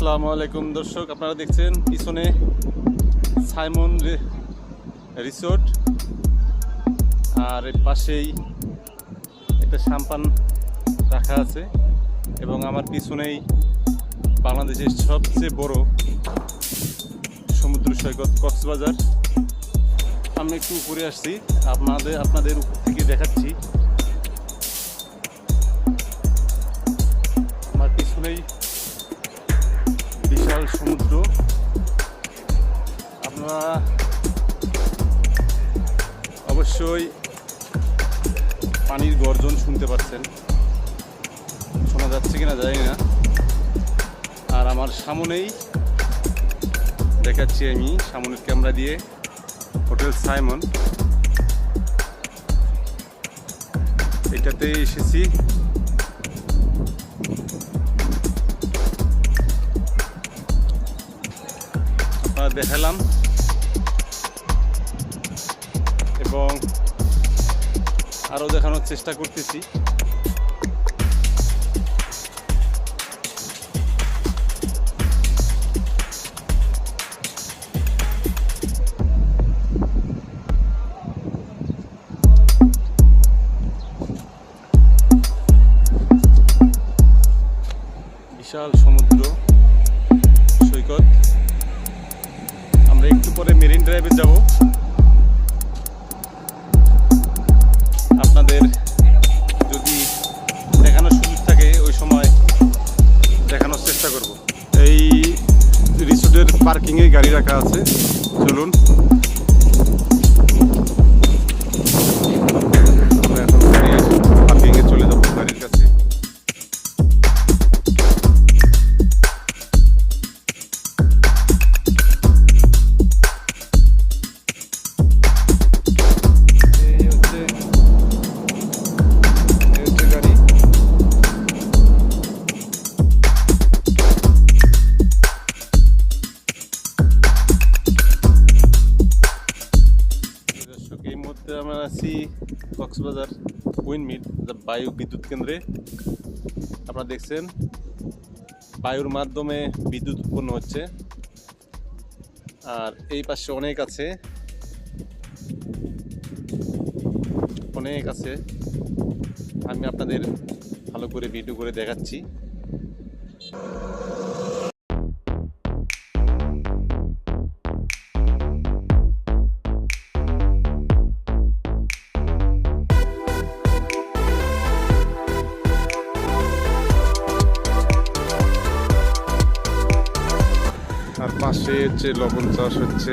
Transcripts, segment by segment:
আসসালামু আলাইকুম দর্শক, আপনারা দেখছেন পিছনে সাইমন রিসোর্ট, আর এর পাশেই একটা সাম্পান রাখা আছে এবং আমার পিছনেই বাংলাদেশের সবচেয়ে বড় সমুদ্র সৈকত কক্সবাজার। আমি একটু উপরে আসছি, আপনাদের আপনাদের উপর থেকে দেখাচ্ছি। আমার পিছনেই বিশাল সমুদ্র। আপনারা অবশ্যই পানির গর্জন শুনতে পাচ্ছেন। শোনা যাচ্ছে কিনা জানি না। আর আমার সামনেই দেখাচ্ছি আমি সামনের ক্যামেরা দিয়ে হোটেল সাইমন। এটাতে এসেছি। দেখালাম এবং আরও দেখানোর চেষ্টা করতেছি। বিশাল সমুদ্র সৈকত। আমরা একটু পরে মেরিন ড্রাইভে যাব। আপনাদের যদি দেখানোর সুযোগ থাকে, ওই সময় দেখানোর চেষ্টা করব। এই রিসোর্টের পার্কিংয়ে গাড়ি রাখা আছে। চলুন। কক্সবাজার উইনমিট বায়ু বিদ্যুৎ কেন্দ্রে। আপনারা দেখছেন, বায়ুর মাধ্যমে বিদ্যুৎ উৎপন্ন হচ্ছে। আর এই পাশে অনেক আছে। অনেক আছে। আমি আপনাদের ভালো করে ভিডিও করে দেখাচ্ছি। পাশে হচ্ছে লবণ চাষ হচ্ছে।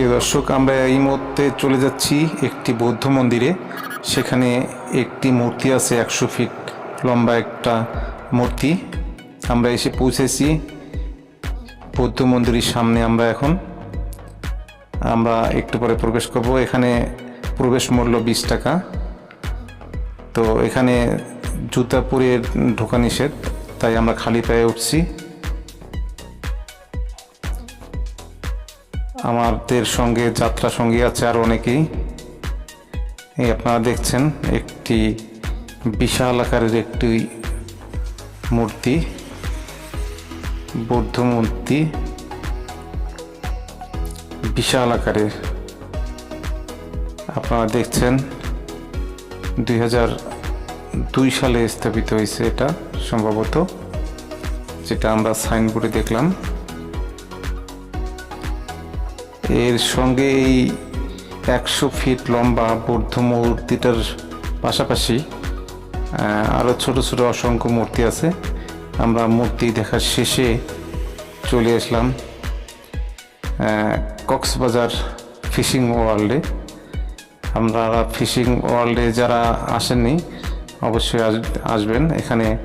প্রিয় দর্শক, আমরা এই মুহূর্তে চলে যাচ্ছি একটি বৌদ্ধ মন্দিরে। সেখানে একটি মূর্তি আছে, একশো ফিট লম্বা একটা মূর্তি। আমরা এসে পৌঁছেছি বৌদ্ধ মন্দিরের সামনে আমরা এখন। আমরা একটু পরে প্রবেশ করব। এখানে প্রবেশ মূল্য বিশ টাকা। তো এখানে জুতা পরে ঢোকা নিষেধ তাই আমরা খালি পায়ে উঠছি। আমাদের সঙ্গে যাত্রা সঙ্গী আছে আর অনেকেই। এই আপনারা দেখছেন একটি বিশাল আকারের একটি মূর্তি, বৌদ্ধ মূর্তি। বিশাল আকারের। আপনারা দেখছেন দুই দুই সালে স্থাপিত হয়েছে এটা সম্ভবত, যেটা আমরা সাইনবোর্ডে দেখলাম। এর সঙ্গে এই একশো ফিট লম্বা বৌদ্ধ মূর্তিটার পাশাপাশি আরও ছোট ছোট অসংখ্য মূর্তি আছে। আমরা মূর্তি দেখার শেষে চলে আসলাম কক্সবাজার ফিশিং ওয়ার্ল্ডে। আমরা ফিশিং ওয়ার্ল্ডে যারা আসেননি, অবশ্যই আস- আসবেন। এখানে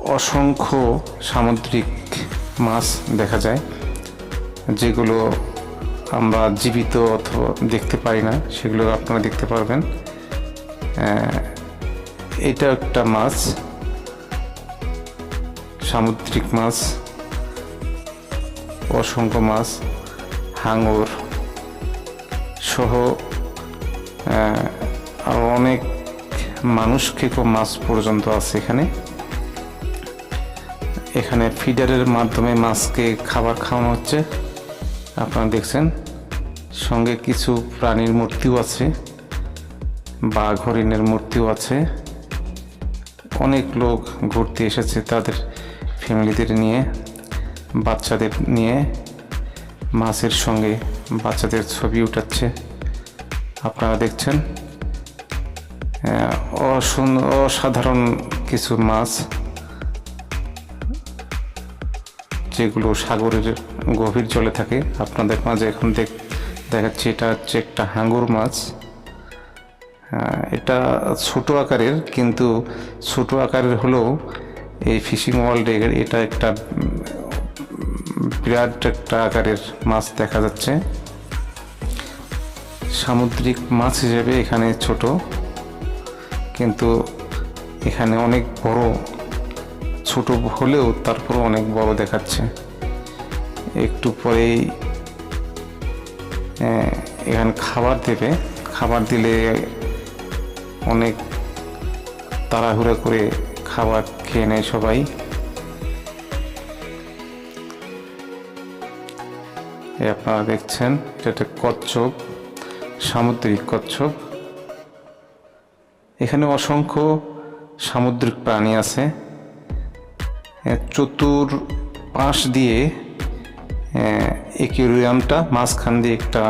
অসংখ্য সামুদ্রিক মাছ দেখা যায়। যেগুলো আমরা জীবিত অথবা দেখতে পারি না সেগুলো আপনারা দেখতে পারবেন। এটা একটা মাছ সামুদ্রিক মাছ অসংখ্য মাছ হাঙর সহ আহ, আরও অনেক মানুষ খেকো মাছ পর্যন্ত আছে এখানে। এখানে ফিডারের মাধ্যমে মাছকে খাবার খাওয়ানো হচ্ছে। আপনারা দেখছেন, সঙ্গে কিছু প্রাণীর মূর্তিও আছে বাঘ হরিণের মূর্তিও আছে। অনেক লোক ঘুরতে এসেছে তাদের ফ্যামিলিদের নিয়ে, বাচ্চাদের নিয়ে, মাছের সঙ্গে বাচ্চাদের ছবি উঠাচ্ছে। আপনারা দেখছেন অসাধারণ কিছু মাছ। যেগুলো সাগরের গভীর জলে থাকে, আপনাদের মাঝে এখন দেখ, দেখাচ্ছি, এটা হচ্ছে একটা হাঙ্গুর মাছ। এটা ছোট আকারের, কিন্তু ছোট আকারের হলেও এই ফিশিং ওয়ার্ল্ডে এটা একটা বিরাট একটা আকারের মাছ দেখা যাচ্ছে। সামুদ্রিক মাছ হিসেবে এখানে ছোট, কিন্তু এখানে অনেক বড় ছোট হলেও তারপর অনেক বড় দেখাচ্ছে। একটু পরেই এখানে খাবার দেবে। খাবার দিলে অনেক তাড়াহুড়া করে খাবার খেয়ে নেয় সবাই। আপনারা দেখছেন এটা কচ্ছপ, সামুদ্রিক কচ্ছপ। এখানে অসংখ্য সামুদ্রিক প্রাণী আছে। চতুর পাশ দিয়ে একিউরিয়ামটা মাঝখান দিয়ে একটা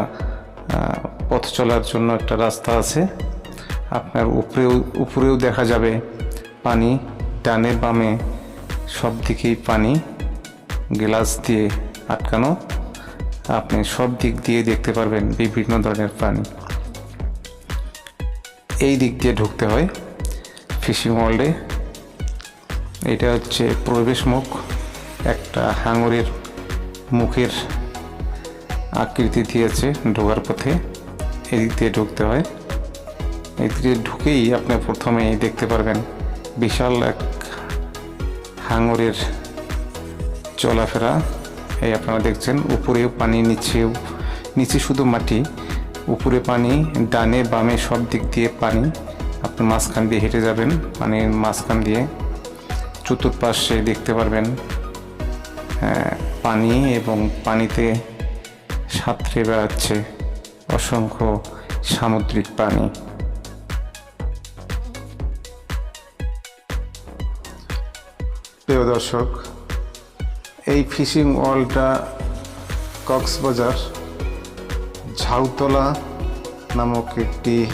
পথ চলার জন্য একটা রাস্তা আছে। আপনার উপরেও উপরেও দেখা যাবে পানি, ডানে বামে সব দিকেই পানি, গ্লাস দিয়ে আটকানো। আপনি সব দিক দিয়ে দেখতে পারবেন বিভিন্ন ধরনের প্রাণী এই দিক দিয়ে ঢুকতে হয় ফিশিং ওয়ার্ল্ডে। এটা হচ্ছে প্রবেশ মুখ, একটা হাঙরের মুখের আকৃতি দিয়েছে ঢোকার পথে, এদিক দিয়ে ঢুকতে হয়। এদিক দিয়ে ঢুকেই আপনি প্রথমেই দেখতে পারবেন বিশাল এক হাঙরের চলাফেরা। এই আপনারা দেখছেন উপরেও পানি নিচেও নিচে শুধু মাটি, উপরে পানি, ডানে বামে সব দিক দিয়ে পানি। আপনি মাঝখান দিয়ে হেঁটে যাবেন, পানির মাঝখান দিয়ে চতুর্পাশে দেখতে পারবেন আহ, পানি এবং পানিতে সাঁতরে বেড়াচ্ছে অসংখ্য সামুদ্রিক প্রাণী। প্রিয় দর্শক এই ফিশিং ওয়ার্ল্ডটা কক্সবাজার ঝাউতলা নামক একটি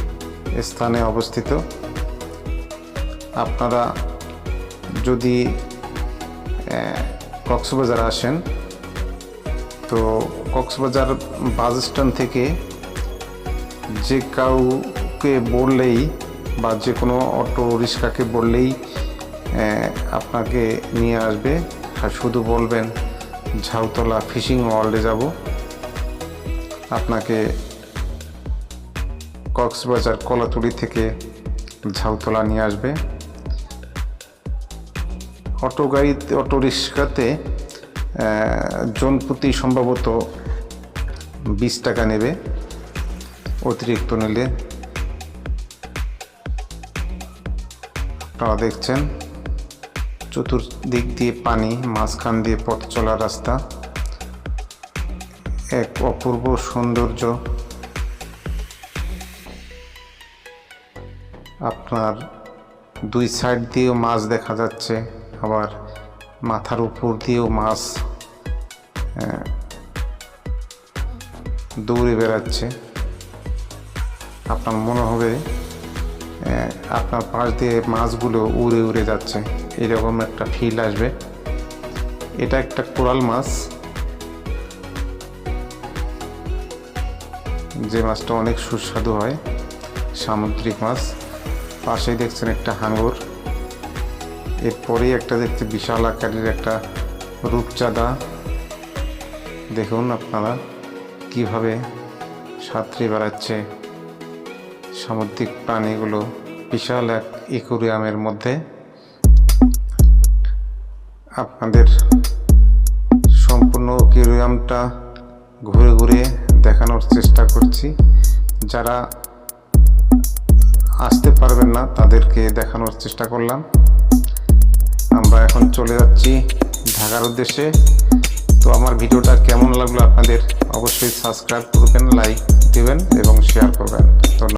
স্থানে অবস্থিত। আপনারা যদি কক্সবাজার আসেন, তো কক্সবাজার বাস স্ট্যান্ড থেকে যে কাউকে বললেই বা যে কোনো অটো রিক্সাকে বললেই আপনাকে নিয়ে আসবে। আর শুধু বলবেন, ঝাউতলা ফিশিং ওয়ার্ল্ডে যাব। আপনাকে কক্সবাজার কলাতুলি থেকে ঝাউতলা নিয়ে আসবে। অটো গাড়িতে অটো রিক্সাতে জন প্রতি সম্ভবত বিশ টাকা নেবে। অতিরিক্ত নিলে আপনারা দেখছেন চতুর্দিক দিয়ে পানি, মাঝখান দিয়ে পথ চলা রাস্তা। এক অপূর্ব সৌন্দর্য। আপনার দুই সাইড দিয়েও মাছ দেখা যাচ্ছে। আবার মাথার উপর দিয়েও মাছ আহ, দৌড়ে বেড়াচ্ছে। আপনার মনে হবে আপনার পাশ দিয়ে মাছগুলো উড়ে উড়ে যাচ্ছে। এরকম একটা ফিল আসবে। এটা একটা কোরাল মাছ। যে মাছটা অনেক সুস্বাদু হয় সামুদ্রিক মাছ। পাশেই দেখছেন একটা হাঙর এরপরেই একটা দেখতে বিশাল আকারের একটা রূপচাঁদা দেখুন আপনারা কীভাবে সাঁতরে বেড়াচ্ছে সামুদ্রিক প্রাণীগুলো বিশাল এক ইকুরিয়ামের মধ্যে। আপনাদের সম্পূর্ণ ইকুরিয়ামটা ঘুরে ঘুরে দেখানোর চেষ্টা করছি। যারা আসতে পারবেন না, তাদেরকে দেখানোর চেষ্টা করলাম। আমরা এখন চলে যাচ্ছি ঢাকার উদ্দেশ্যে। তো আমার ভিডিওটা কেমন লাগল আপনাদের? অবশ্যই সাবস্ক্রাইব করবেন লাইক দেবেন এবং শেয়ার করবেন।